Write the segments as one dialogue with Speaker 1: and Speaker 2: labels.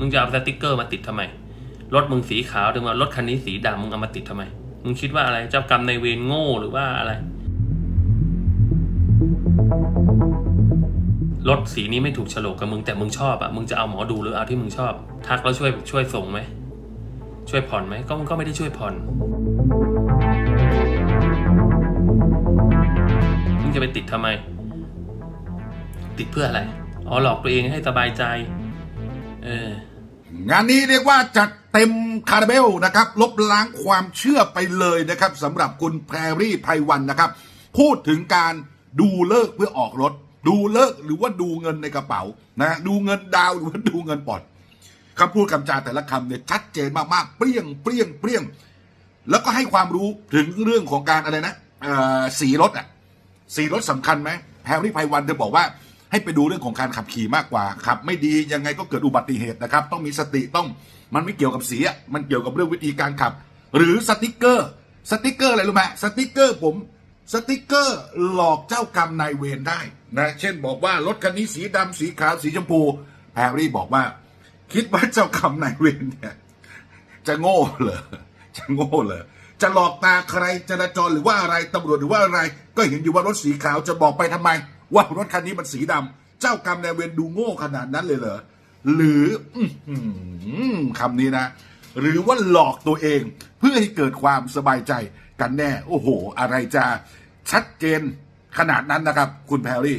Speaker 1: มึงจะเอาสติกเกอร์มาติดทำไม รถมึงสีขาวถึงว่ารถคันนี้สีดำมึงเอามาติดทำไม มึงคิดว่าอะไร เจ้ากรรมในเวรโง่หรือว่าอะไร รถสีนี้ไม่ถูกโฉลกกับมึงแต่มึงชอบอะมึงจะเอาหมอดูหรือเอาที่มึงชอบ ทักแล้วช่วยช่วยส่งไหม ช่วยผ่อนไหม ก็ก็ไม่ได้ช่วยผ่อน มึงจะไปติดทำไม ติดเพื่ออะไร อ๋อหลอกตัวเองให้สบายใจ เออ
Speaker 2: งานนี้เรียกว่าจัดเต็มคาราเบลนะครับ ลบล้างความเชื่อไปเลยนะครับสำหรับคุณแพรรี่ไพวันนะครับ พูดถึงการดูเลิกเพื่อออกรถ ดูเลิกหรือว่าดูเงินในกระเป๋านะดูเงินดาวหรือว่าดูเงินปลดคำพูดคำจาแต่ละคำเนี่ยชัดเจนมากๆเปรี้ยงเปรี้ยงเปรี้ยง แล้วก็ให้ความรู้ถึงเรื่องของการอะไรนะสีรถอะสีรถสำคัญไหมแพรรี่ไพวันเธอบอกว่า ให้ไปดูเรื่องของการขับขี่มากกว่าขับ ไม่ดียังไงก็เกิดอุบัติเหตุนะครับ ต้องมีสติต้องมันไม่เกี่ยวกับสีมันเกี่ยวกับเรื่องวิธีการขับ หรือสติกเกอร์ สติกเกอร์อะไรรู้ไหมสติกเกอร์ผมสติกเกอร์หลอกเจ้ากรรมนายเวรได้นะเช่นบอกว่ารถคันนี้สีดำสีขาวสีชมพูแพรรี่บอกว่า คิดว่าเจ้ากรรมนายเวรเนี่ยจะโง่เหรอจะโง่เหรอจะหลอกตาใครจราจรหรือว่าอะไรตำรวจหรือว่าอะไร ก็เห็นอยู่ว่ารถสีขาวจะบอกไปทำไม ว่ารถคันนี้มันสีดำเจ้ากรรมนายเวรดูโง่ขนาดนั้นเลยเหรอหรืออื้อหือคำนี้นะ หรือว่าหลอกตัวเอง เพื่อให้เกิดความสบายใจกันแน่ โอ้โห อะไรจะชัดเจนขนาดนั้นนะครับ คุณแพรรี่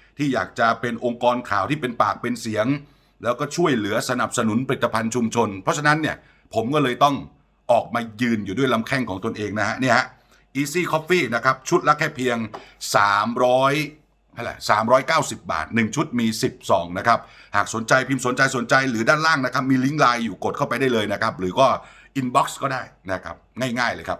Speaker 2: ที่อยากจะเป็นองค์กรข่าวที่เป็นปากเป็นเสียง แล้วก็ช่วยเหลือสนับสนุนผลิตภัณฑ์ชุมชน เพราะฉะนั้นเนี่ยผมก็เลยต้องออกมายืนอยู่ด้วยลำแข้งของตนเองนะฮะเนี่ยฮะ Easy Coffee นะครับ ชุดละแค่เพียง 300เท่าไหร่390 บาท 1 ชุดมี 10ซองนะครับ หากสนใจพิมพ์สนใจสนใจหรือด้านล่างนะครับ มีลิงก์ไลน์อยู่กดเข้าไปได้เลยนะครับ หรือก็ inbox ก็ได้นะครับ ง่ายๆเลยครับ